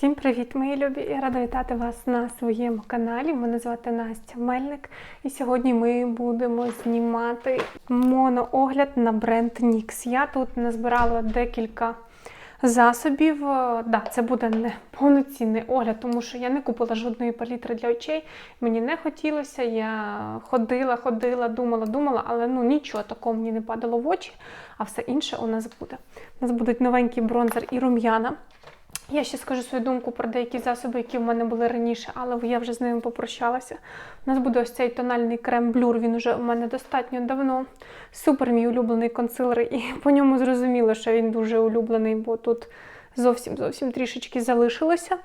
Всім привіт, мої любі! Я рада вітати вас на своєму каналі. Мене звати Настя Мельник, і сьогодні ми будемо знімати моноогляд на бренд NYX. Я тут назбирала декілька засобів. Да, це буде не повноцінний огляд, тому що я не купила жодної палітри для очей. Мені не хотілося. Я ходила, ходила, думала, думала, але ну нічого такого мені не падало в очі, а все інше у нас буде. У нас будуть новенький бронзер і рум'яна. Я ще скажу свою думку про деякі засоби, які в мене були раніше, але я вже з ними попрощалася. У нас буде ось цей тональний крем блюр, він вже у мене достатньо давно. Супер мій улюблений консилер, і по ньому зрозуміло, що він дуже улюблений, бо тут зовсім зовсім трішечки залишилося.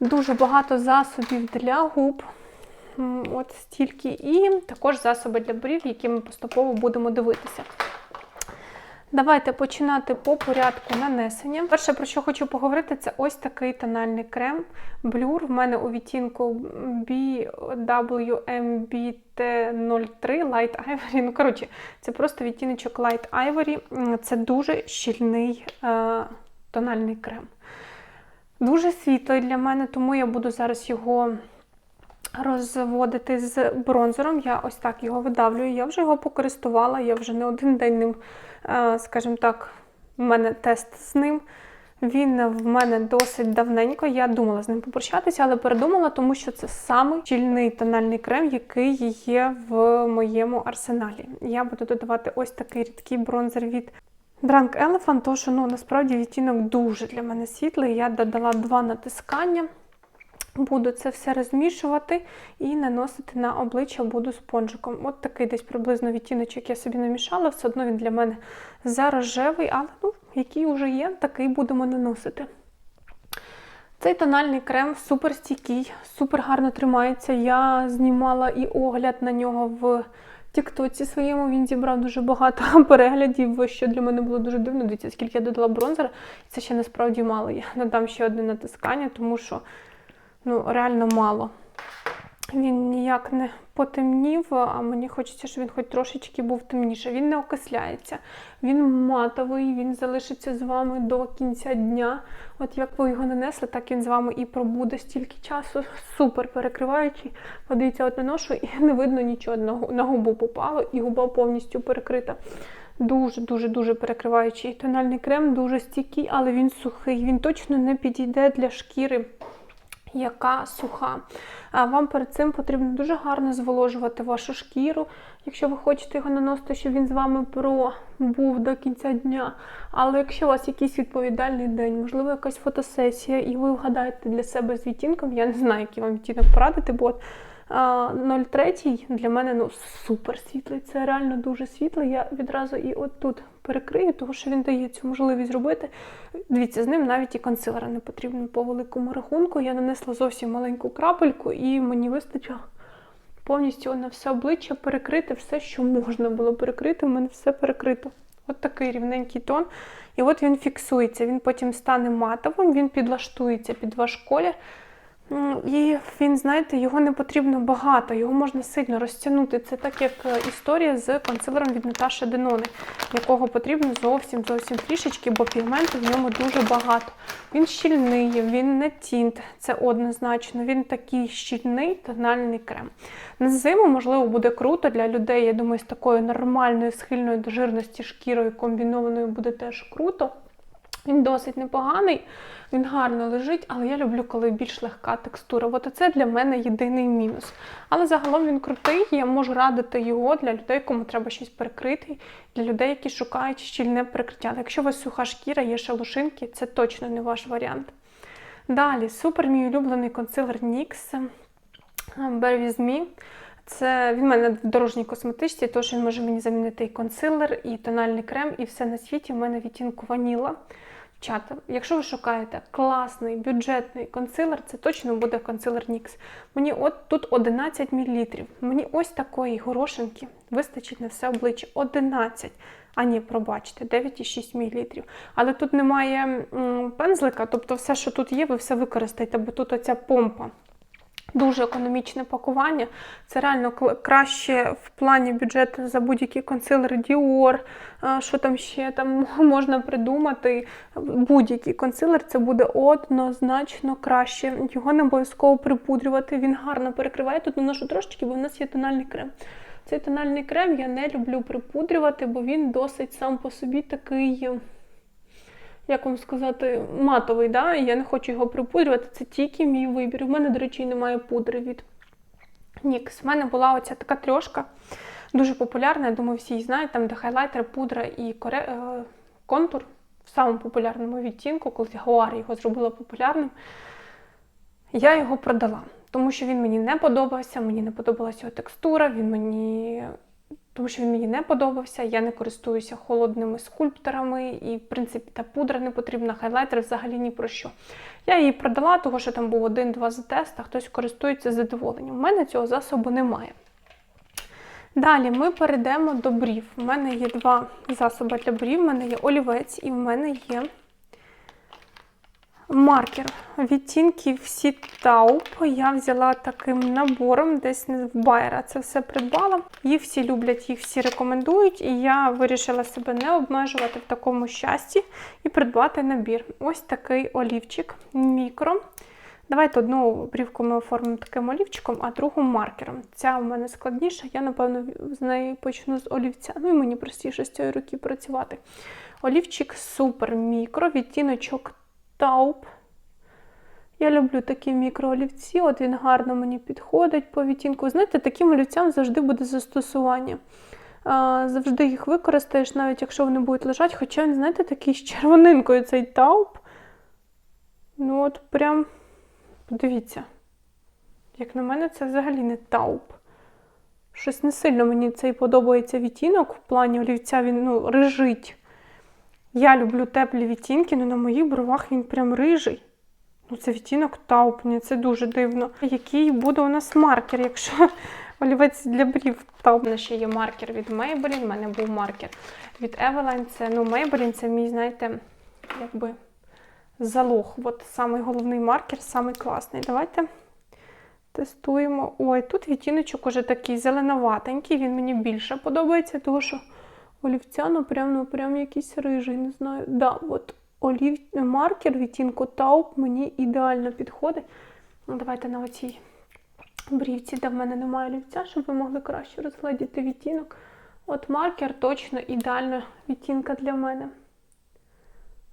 Дуже багато засобів для губ. От стільки. І також засоби для брів, які ми поступово будемо дивитися. Давайте починати по порядку нанесення. Перше, про що хочу поговорити, це ось такий тональний крем Blur. В мене у відтінку BWMBT03 Light Ivory. Ну, коротше, це просто відтіночок Light Ivory. Це дуже щільний е, тональний крем. Дуже світлий для мене, тому я буду зараз його розводити з бронзером. Я ось так його видавлюю. Я вже його покористувала, я вже не один день ним, е, скажімо так, в мене тест з ним. Він в мене досить давненько. Я думала з ним попрощатися, але передумала, тому що це самий щільний тональний крем, який є в моєму арсеналі. Я буду додавати ось такий рідкий бронзер від Drunk Elephant, тому що ну, насправді відтінок дуже для мене світлий. Я додала два натискання. Буду це все розмішувати і наносити на обличчя буду спонжиком. От такий десь приблизно відтіночок я собі намішала, все одно він для мене зарожевий, але ну, який вже є, такий будемо наносити. Цей тональний крем супер стійкий, супер гарно тримається. Я знімала і огляд на нього в Тіктоці своєму. Він зібрав дуже багато переглядів, що для мене було дуже дивно. Дивіться, скільки я додала бронзера, це ще насправді мало. Я надам ще одне натискання, тому що ну, реально мало. Він ніяк не потемнів, а мені хочеться, щоб він хоч трошечки був темніше. Він не окисляється, він матовий, він залишиться з вами до кінця дня. От як ви його нанесли, так він з вами і пробуде стільки часу. Супер перекриваючий. Подивіться, от наношу і не видно нічого. На губу попало, і губа повністю перекрита. Дуже-дуже дуже перекриваючий тональний крем, дуже стійкий, але він сухий. Він точно не підійде для шкіри яка суха. Вам перед цим потрібно дуже гарно зволожувати вашу шкіру, якщо ви хочете його наносити, щоб він з вами пробув до кінця дня. Але якщо у вас якийсь відповідальний день, можливо, якась фотосесія, і ви вгадаєте для себе з відтінком, я не знаю, який вам відтінок порадити, бо от, 0,3 для мене ну, супер світлий. Це реально дуже світлий. Я відразу і от тут перекрию, тому що він дає цю можливість зробити. Дивіться, з ним навіть і консилера не потрібно по великому рахунку. Я нанесла зовсім маленьку крапельку, і мені вистачило повністю на все обличчя перекрити все, що можна було перекрити. У мене все перекрито. От такий рівненький тон. І от він фіксується. Він потім стане матовим, він підлаштується під ваш колір. М, І він, знаєте, його не потрібно багато, його можна сильно розтягнути. Це так, як е, історія з консилером від Наташі Денони, якого потрібно зовсім зовсім трішечки, бо пігменту в ньому дуже багато. Він щільний, він не тінт, це однозначно. Він такий щільний тональний крем. На зиму, можливо, буде круто для людей. Я думаю, з такою нормальною, схильною до жирності шкірою комбінованою буде теж круто. Він досить непоганий, він гарно лежить, але я люблю, коли більш легка текстура. От це для мене єдиний мінус. Але загалом він крутий, я можу радити його для людей, кому треба щось перекрити, для людей, які шукають щільне перекриття. Але якщо у вас суха шкіра, є шелушинки, це точно не ваш варіант. Далі, супер мій улюблений консилер NYX Bear With Me. Це він в мене в дорожній косметичці, тож він може мені замінити і консилер, і тональний крем, і все на світі. У мене відтінку ваніла. Дівчата, якщо ви шукаєте класний бюджетний консилер, це точно буде консилер NYX. Мені от тут 11 мл. Мені ось такої горошинки вистачить на все обличчя. 11. А ні, пробачте, 9,6 мл. Але тут немає м, пензлика, тобто все, що тут є, ви все використаєте, бо тут оця помпа Дуже економічне пакування. Це реально краще в плані бюджету за будь-які консилери Dior, що там ще там можна придумати. Будь-який консилер це буде однозначно краще. Його не обов'язково припудрювати. Він гарно перекриває. Тут наношу трошечки, бо в нас є тональний крем. Цей тональний крем я не люблю припудрювати, бо він досить сам по собі такий як вам сказати, матовий, да? я не хочу його припудрювати. Це тільки мій вибір. У мене, до речі, немає пудри від NYX. У мене була оця така трьошка, дуже популярна. Я думаю, всі її знають, там де хайлайтер, пудра і коре... е, контур в самому популярному відтінку, коли Гуар його зробила популярним. Я його продала, тому що він мені не подобався, мені не подобалася його текстура, він мені тому що він мені не подобався. Я не користуюся холодними скульпторами, і, в принципі, та пудра не потрібна, хайлайтер взагалі ні про що. Я її продала, тому що там був один-два затест, а хтось користується задоволенням. У мене цього засобу немає. Далі ми перейдемо до брів. У мене є два засоби для брів. У мене є олівець і в мене є маркер відтінків всі тауп. Я взяла таким набором, десь в Байера це все придбала. Їх всі люблять, їх всі рекомендують, і я вирішила себе не обмежувати в такому щасті і придбати набір. Ось такий олівчик мікро. Давайте одну брівку ми оформимо таким олівчиком, а другу маркером. Ця у мене складніша, я, напевно, з неї почну з олівця. Ну і мені простіше з цієї руки працювати. Олівчик супер мікро, відтіночок тауп. Я люблю такі мікроолівці, от він гарно мені підходить по відтінку. Знаєте, таким олівцям завжди буде застосування. Завжди їх використаєш, навіть якщо вони будуть лежати. Хоча він, знаєте, такий з червонинкою цей тауп. Ну, от прям, подивіться. Як на мене, це взагалі не тауп. Щось не сильно мені цей подобається відтінок. В плані олівця він ну, рижить. Я люблю теплі відтінки, але на моїх бровах він прям рижий. Ну, це відтінок тауп, мені це дуже дивно. Який буде у нас маркер, якщо олівець для брів тауп. У мене ще є маркер від Maybelline, у мене був маркер від Eveline. Це, ну, Maybelline це мій, знаєте, якби залог. От самий головний маркер, самий класний. Давайте тестуємо. Ой, тут відтіночок уже такий зеленоватенький, він мені більше подобається, тому що олівця, ну прям, ну прям якийсь рижий, не знаю. Да, от олів... маркер відтінку тауп мені ідеально підходить. Ну, давайте на оцій брівці, де в мене немає олівця, щоб ви могли краще розгледіти відтінок. От маркер точно ідеальна відтінка для мене.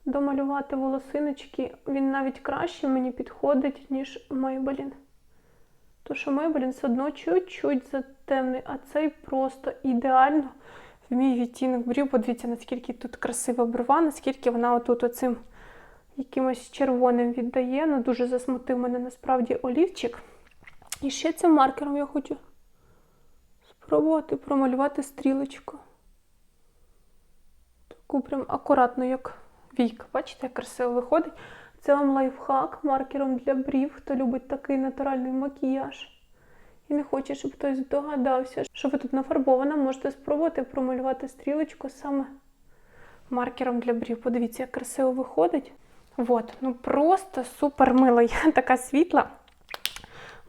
Домалювати волосиночки, він навіть краще мені підходить, ніж Maybelline. То що Maybelline все одно чуть-чуть затемний, а цей просто ідеально мій відтінок брів. Подивіться, наскільки тут красива брова, наскільки вона отут оцим якимось червоним віддає. Ну, дуже засмутив мене насправді олівчик. І ще цим маркером я хочу спробувати промалювати стрілочку. Таку прям акуратно, як війка. Бачите, як красиво виходить. Це вам лайфхак маркером для брів, хто любить такий натуральний макіяж. І не хоче, щоб хтось здогадався, що ви тут нафарбована, можете спробувати промалювати стрілочку саме маркером для брів. Подивіться, як красиво виходить. От, ну просто супер мила. Я така світла.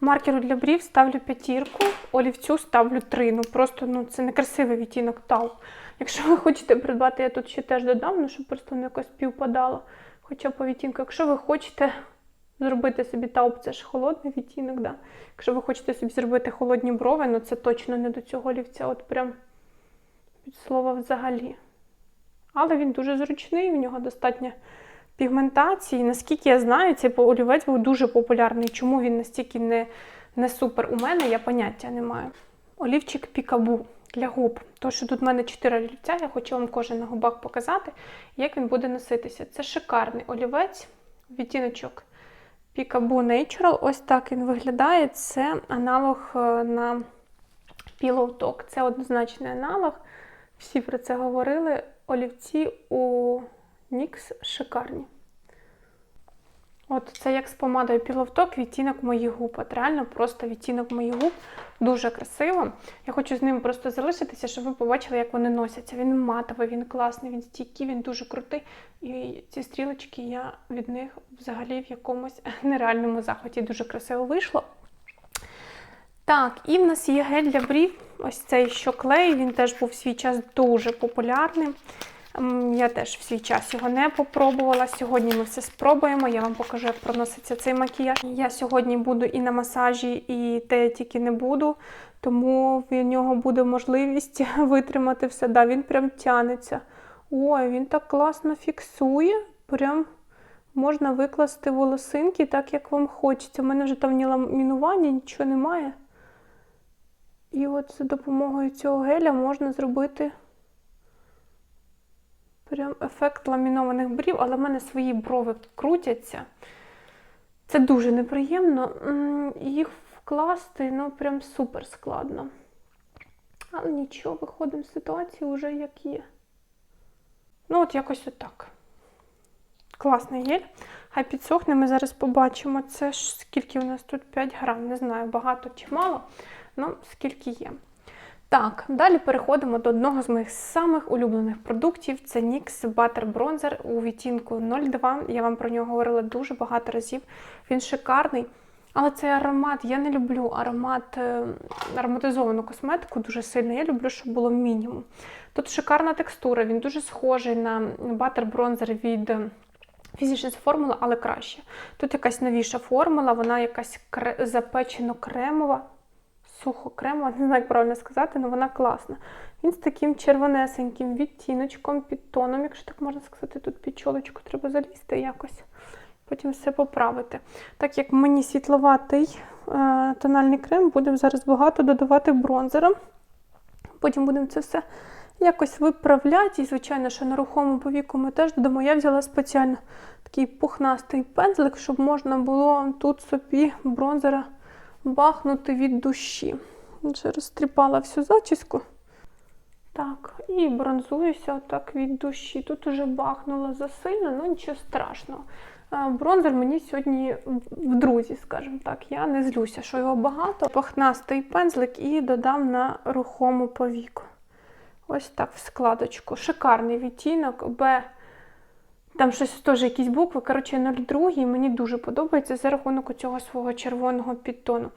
Маркеру для брів ставлю п'ятірку, олівцю ставлю три. Ну просто ну, це не красивий відтінок тау. Якщо ви хочете придбати, я тут ще теж додам, ну, щоб просто не якось співпадало. Хоча по відтінку, якщо ви хочете зробити собі тауп, це ж холодний відтінок, да. Якщо ви хочете собі зробити холодні брови, ну це точно не до цього олівця, от прям від слова взагалі. Але він дуже зручний, в нього достатньо пігментації. Наскільки я знаю, цей олівець був дуже популярний. Чому він настільки не, не супер у мене, я поняття не маю. Олівчик Пікабу для губ. Тому що тут в мене 4 олівця, я хочу вам кожен на губах показати, як він буде носитися. Це шикарний олівець, відтіночок Peekaboo Natural. Ось так він виглядає. Це аналог е, на Pillow Talk. Це однозначний аналог. Всі про це говорили. Олівці у NYX шикарні. От це як з помадою Talk, відтінок моїх губ. От реально просто відтінок моїх губ. Дуже красиво. Я хочу з ним просто залишитися, щоб ви побачили, як вони носяться. Він матовий, він класний, він стійкий, він дуже крутий. І ці стрілочки я від них взагалі в якомусь нереальному захваті дуже красиво вийшло. Так, і в нас є гель для брів. Ось цей що клей, він теж був в свій час дуже популярним. М, Я теж в свій час його не попробувала. Сьогодні ми все спробуємо. Я вам покажу, як проноситься цей макіяж. Я сьогодні буду і на масажі, і те я тільки не буду, тому в нього буде можливість витримати все. Да, він прям тянеться. Ой, він так класно фіксує. Прям можна викласти волосинки так, як вам хочеться. У мене вже там ні ламінування, нічого немає. І от за допомогою цього геля можна зробити прям ефект ламінованих брів, але в мене свої брови крутяться. Це дуже неприємно. Їх вкласти ну прям супер складно. Але нічого, виходимо з ситуації вже як є. Ну, от якось отак. Класний гель. Хай підсохне, ми зараз побачимо. Це ж скільки у нас тут 5 грам. Не знаю, багато чи мало, ну скільки є. Так, далі переходимо до одного з моїх самих улюблених продуктів. Це NYX Butter Bronzer у відтінку 02. Я вам про нього говорила дуже багато разів. Він шикарний. Але цей аромат, я не люблю аромат, е, ароматизовану косметику дуже сильно. Я люблю, щоб було мінімум. Тут шикарна текстура, він дуже схожий на Butter Bronzer від е, Physicians Formula, але краще. Тут якась новіша формула, вона якась кре- запечено-кремова, сухо-кремова, не знаю, як правильно сказати, але вона класна. Він з таким червонесеньким відтіночком, підтоном, якщо так можна сказати, тут під чолочку треба залізти якось. Потім все поправити. Так як мені світловатий е, тональний крем, будемо зараз багато додавати бронзера. Потім будемо це все якось виправляти. І, звичайно, що на рухому повіку ми теж додамо. Я взяла спеціально такий пухнастий пензлик, щоб можна було тут собі бронзера бахнути від душі. Вже розтріпала всю зачіску. Так, і бронзуюся отак від душі. Тут уже бахнуло засильно, ну нічого страшного. Е, Бронзер мені сьогодні в друзі, скажімо так. Я не злюся, що його багато. Пахнастий пензлик і додам на рухому повіку. Ось так в складочку. Шикарний відтінок. Б. Там щось теж якісь букви. Коротше, 02 мені дуже подобається за рахунок цього свого червоного підтону.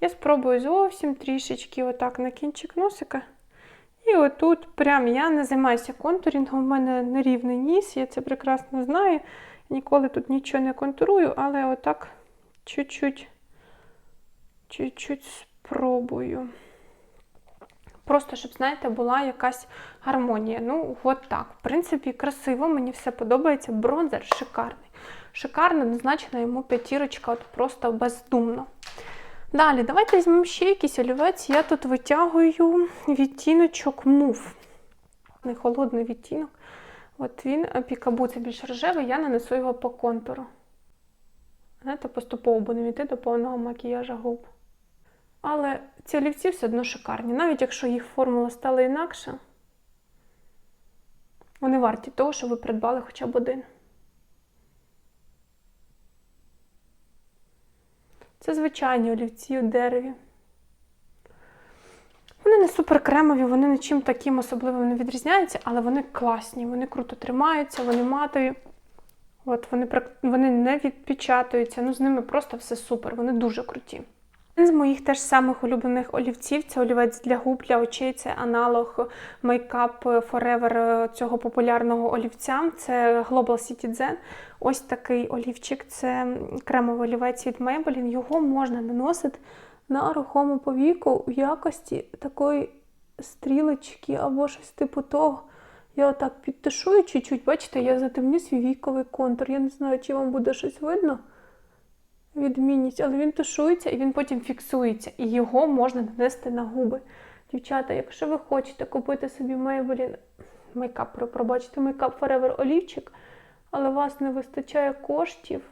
Я спробую зовсім трішечки отак на кінчик носика. І отут прям я не займаюся контурінгом, у мене нерівний ніс, я це прекрасно знаю. Ніколи тут нічого не контурую, але отак чуть-чуть, чуть-чуть спробую. Просто, щоб, знаєте, була якась гармонія. Ну, от так. В принципі, красиво, мені все подобається. Бронзер шикарний. Шикарно, однозначно йому п'ятірочка, от просто бездумно. Далі, давайте візьмемо ще якийсь олівець. Я тут витягую відтіночок мув. Не холодний відтінок. От він пікабу, це більш рожевий, я нанесу його по контуру. Знаєте, поступово будемо йти до повного макіяжа губ. Але ці олівці все одно шикарні. Навіть якщо їх формула стала інакша, вони варті того, щоб ви придбали хоча б один. Це звичайні олівці у дереві. Вони не суперкремові, вони нічим таким особливим не відрізняються, але вони класні, вони круто тримаються, вони матові. От вони, вони не відпечатуються, ну з ними просто все супер, вони дуже круті. Один з моїх теж самих улюблених олівців це олівець для губ, для очей, це аналог Makeup Forever цього популярного олівця. Це Global City Zen. Ось такий олівчик, це кремовий олівець від Maybelline. Його можна наносити на рухому повіку у якості такої стрілочки або щось типу того. Я отак підташую чуть-чуть, бачите, я затемню свій віковий контур. Я не знаю, чи вам буде щось видно. Відмінність, але він тушується і він потім фіксується, і його можна нанести на губи. Дівчата, якщо ви хочете купити собі Maybelline, мейкап, про- пробачте, мейкап Forever олівчик, але у вас не вистачає коштів,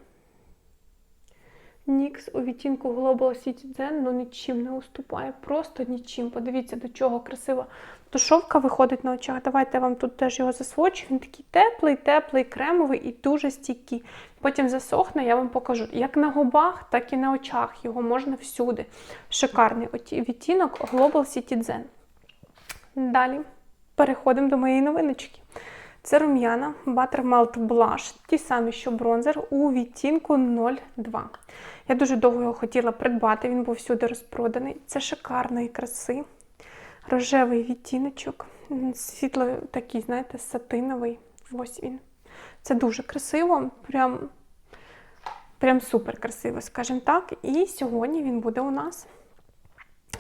NYX у відтінку Global City Zen ну нічим не уступає. Просто нічим. Подивіться, до чого красива тушовка виходить на очах. Давайте я вам тут теж його засвочу. Він такий теплий, теплий, кремовий і дуже стійкий. Потім засохне, я вам покажу. Як на губах, так і на очах. Його можна всюди. Шикарний відтінок Global City Zen. Далі переходимо до моєї новиночки. Це рум'яна Buttermelt Blush, ті самі, що бронзер у відтінку 02. Я дуже довго його хотіла придбати, він був всюди розпроданий. Це шикарної краси, рожевий відтіночок, світло такий, знаєте, сатиновий. Ось він. Це дуже красиво, прям, прям супер красиво, скажімо так. І сьогодні він буде у нас.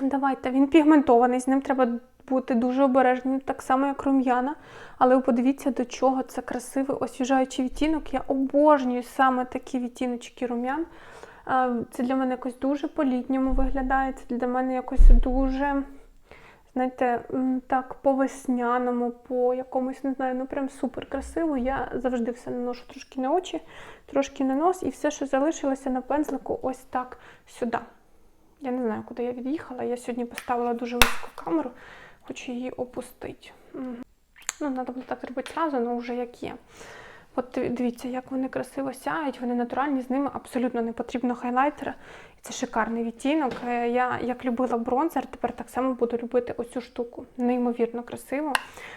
Давайте, він пігментований, з ним треба бути дуже обережним, так само, як рум'яна. Але подивіться, до чого це красивий освіжаючий відтінок. Я обожнюю саме такі відтіночки рум'ян. Це для мене якось дуже по-літньому виглядає. Це для мене якось дуже, знаєте, так, по-весняному, по якомусь, не знаю, ну прям супер красиво. Я завжди все наношу трошки на очі, трошки на нос, і все, що залишилося на пензлику, ось так сюди. Я не знаю, куди я від'їхала. Я сьогодні поставила дуже високу камеру, хочу її опустити. Мгм. Ну, треба було так зробити зразу, але вже як є. От дивіться, як вони красиво сяють, вони натуральні, з ними абсолютно не потрібно хайлайтера. Це шикарний відтінок. Е, Я як любила бронзер, тепер так само буду любити оцю штуку. Неймовірно красиво.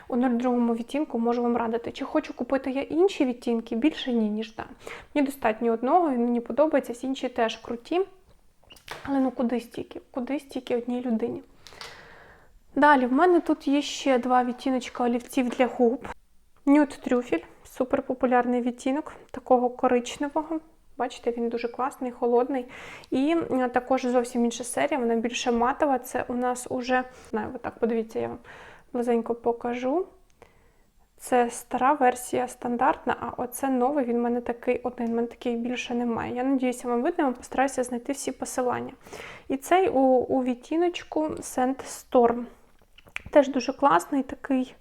У 02 відтінку можу вам радити. Чи хочу купити я інші відтінки? Більше ні, ніж да. Мені достатньо одного, він мені подобається, інші теж круті. Але ну куди стільки? Куди стільки одній людині? Далі, в мене тут є ще два відтіночка олівців для губ. Нюд трюфель, супер популярний відтінок такого коричневого. Бачите, він дуже класний, холодний. І е, також зовсім інша серія, вона більше матова. Це у нас уже, знаю, отак, подивіться, я вам близенько покажу. Це стара версія стандартна, а оце новий, він в мене такий один, в мене такий більше немає. Я надіюся, вам видно, я вам постараюся знайти всі посилання. І цей у, у відтіночку Sand Storm. Теж дуже класний такий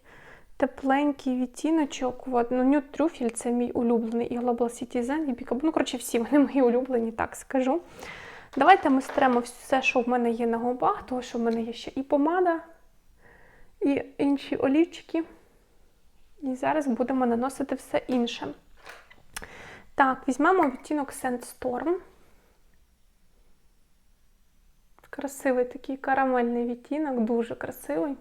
тепленький відтіночок. От. Ну, Nude Truffle це мій улюблений і Global Citizen, і Peekaboo. Ну, коротше, всі вони мої улюблені, так скажу. Давайте ми стремо все, що в мене є на губах, тому що в мене є ще і помада, і інші олівчики. І зараз будемо наносити все інше. Так, візьмемо відтінок Sandstorm. Красивий такий карамельний відтінок, дуже красивий.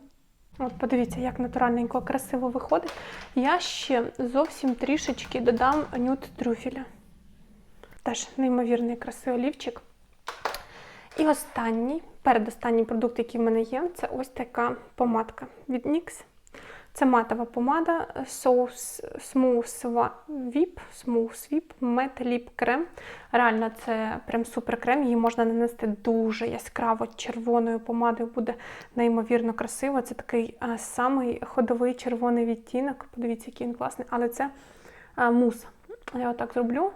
От подивіться, як натуральненько красиво виходить. Я ще зовсім трішечки додам нюд трюфеля. Теж неймовірний красивий олівчик. І останній, передостанній продукт, який в мене є, це ось така помадка від NYX. Це матова помада Smooth Whip, Smooth Whip Matte Lip Крем. Реально, це прям супер крем. Її можна нанести дуже яскраво червоною помадою, буде неймовірно красиво. Це такий а, самий ходовий червоний відтінок. Подивіться, який він класний, але це а, мус. Я отак зроблю,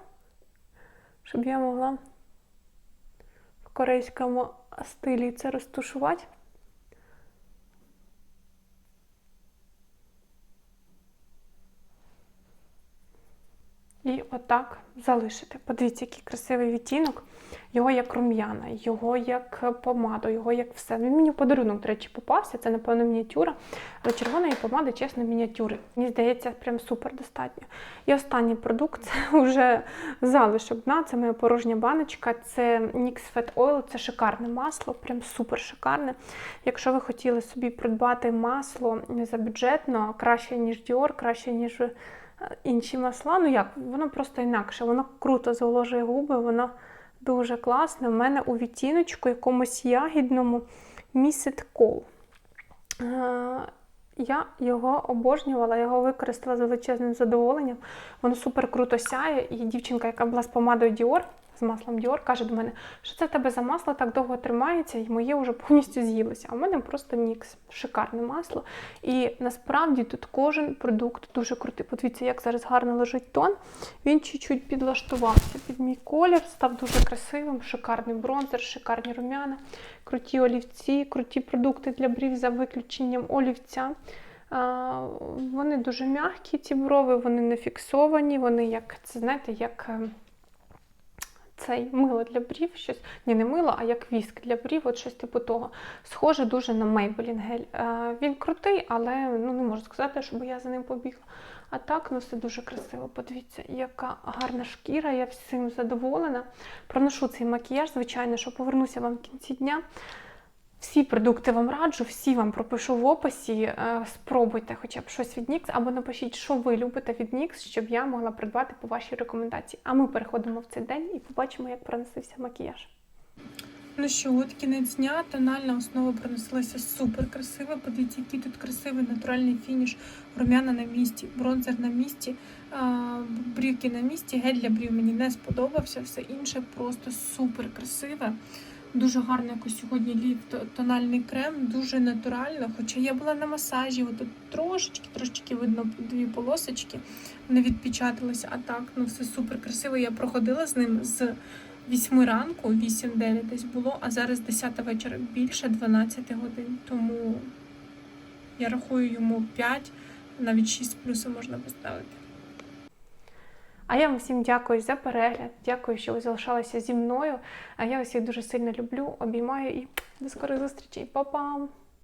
щоб я могла в корейському стилі це розтушувати. І отак залишити. Подивіться, який красивий відтінок. Його як рум'яна, його як помаду, його як все. Він мені подарунок, до речі, попався. Це, напевно, мініатюра. Але червоної помади, чесно, мініатюри. Мені здається, прям супер достатньо. І останній продукт це вже залишок дна. Це моя порожня баночка. Це NYX Fat Oil, це шикарне масло, прям супер шикарне. Якщо ви хотіли собі придбати масло за бюджетно, краще, ніж Dior, краще, ніж інші масла. Ну як, воно просто інакше, воно круто зволожує губи, воно дуже класне. У мене у відтіночку якомусь ягідному місяць Call. Е, Я його обожнювала, його використала з величезним задоволенням. Воно супер круто сяє. І дівчинка, яка була з помадою Dior, з маслом Dior, каже до мене, що це в тебе за масло так довго тримається, і моє вже повністю з'їлося. А в мене просто нікс. Шикарне масло. І насправді тут кожен продукт дуже крутий. Подивіться, як зараз гарно лежить тон. Він чуть-чуть підлаштувався під мій колір, став дуже красивим, шикарний бронзер, шикарні рум'яна, круті олівці, круті продукти для брів за виключенням олівця. Вони дуже м'які, ці брови, вони не фіксовані, вони як, це знаєте, як е, цей мило для брів, щось, ні, не мило, а як віск для брів, от щось типу того. Схоже дуже на Maybelline гель. Е, Він крутий, але ну, не можу сказати, щоб я за ним побігла. А так, ну все дуже красиво. Подивіться, яка гарна шкіра, я всім задоволена. Проношу цей макіяж, звичайно, що повернуся вам в кінці дня. Всі продукти вам раджу, всі вам пропишу в описі. Е, Спробуйте хоча б щось від NYX, або напишіть, що ви любите від NYX, щоб я могла придбати по вашій рекомендації. А ми переходимо в цей день і побачимо, як проносився макіяж. Ну що, от кінець дня, тональна основа проносилася супер красиво. Подивіться, який тут красивий натуральний фініш, рум'яна на місці, бронзер на місці, брівки на місці. Гель для брів мені не сподобався, все інше просто супер красиве. Дуже гарно якось сьогодні лів тональний крем, дуже натурально. Хоча я була на масажі, от тут трошечки, трошечки видно дві полосочки, вони відпечаталися, а так, ну все супер красиво. Я проходила з ним з 8 ранку, 8-9 десь було, а зараз 10 вечора більше 12 годин. Тому я рахую йому 5, навіть 6 плюсів можна поставити. А я вам всім дякую за перегляд. Дякую, що ви залишалися зі мною. А я вас всіх дуже сильно люблю, обіймаю і до скорих зустрічей. Па-пам!